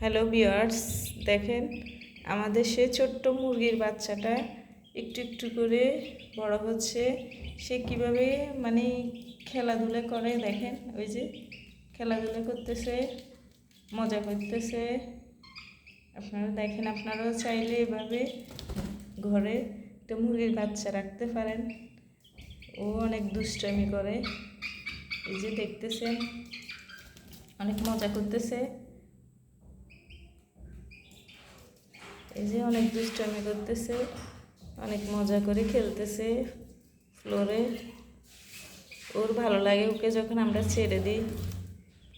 Hello বিয়ার্স দেখেন, আমাদের সে ছোট্ট মুরগির বাচ্চাটা একটু একটু করে বড় হচ্ছে। সে কীভাবে মানে খেলাধুলা করে দেখেন, ওই যে খেলাধুলা করতেছে, মজা করতেছে। আপনারা দেখেন, আপনারাও চাইলে এভাবে ঘরে একটা মুরগির বাচ্চা রাখতে পারেন। ও অনেক দুষ্টামি করে। এই যে দেখতেছেন, অনেক মজা করতেছে। এই যে অনেক দুষ্টামি করতেছে, অনেক মজা করে খেলতেছে ফ্লোরে ওর ভালো লাগে ওকে যখন আমরা ছেড়ে দিই।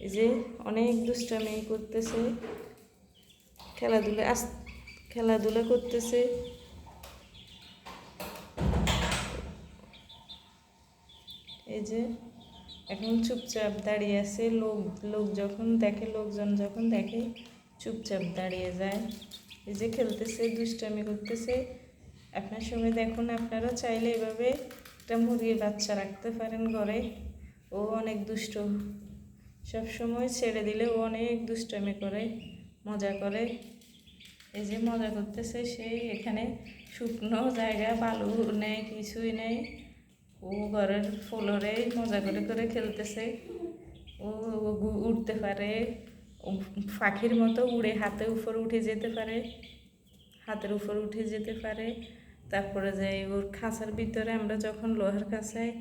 এই যে অনেক দুষ্টামি করতেছে, খেলাধুলা আস খেলাধুলা করতেছে। এই যে এখন চুপচাপ দাঁড়িয়ে আছে, লোক লোক যখন দেখে, লোকজন যখন দেখে, চুপচাপ দাঁড়িয়ে যায়। এই যে খেলতেছে, দুষ্টামি করতেছে। আপনার সঙ্গে দেখুন, আপনারা চাইলে এভাবে একটা মুরগির বাচ্চা রাখতে পারেন ঘরে। ও অনেক দুষ্ট। সব সময় ছেড়ে দিলে ও অনেক দুষ্টামি করে, মজা করে। এই যে মজা করতেছে সেই এখানে শুকনো জায়গা, বালু নেই, কিছুই নেই। ও ঘরের ফ্লোরে মজা করে করে খেলতেছে। ও উঠতে পারে। পাখির মতো উড়ে হাতে উপর উঠে যেতে পারে, হাতের উপর উঠে যেতে পারে। তারপরে যে ওর খাঁচার ভিতরে আমরা যখন লোহার খাঁচায়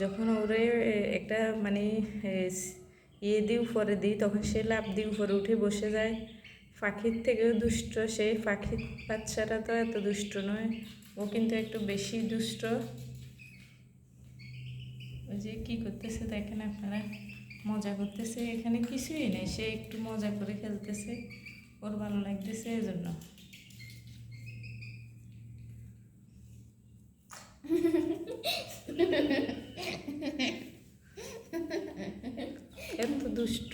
যখন ওরে একটা মানে ইয়ে দিয়ে উপরে দিই, তখন সে লাভ দিয়ে উপরে উঠে বসে যায়। পাখির থেকেও দুষ্ট সেই পাখির বাচ্চাটা তো এত দুষ্ট নয়, ও কিন্তু একটু বেশি দুষ্ট। যে কী করতেছে দেখেন আপনারা। মজা করতেছে, এখানে কিছুই নেই। সে একটু মজা করে খেলতেছে, ওর ভালো লাগতেছে এই জন্য এত দুষ্ট।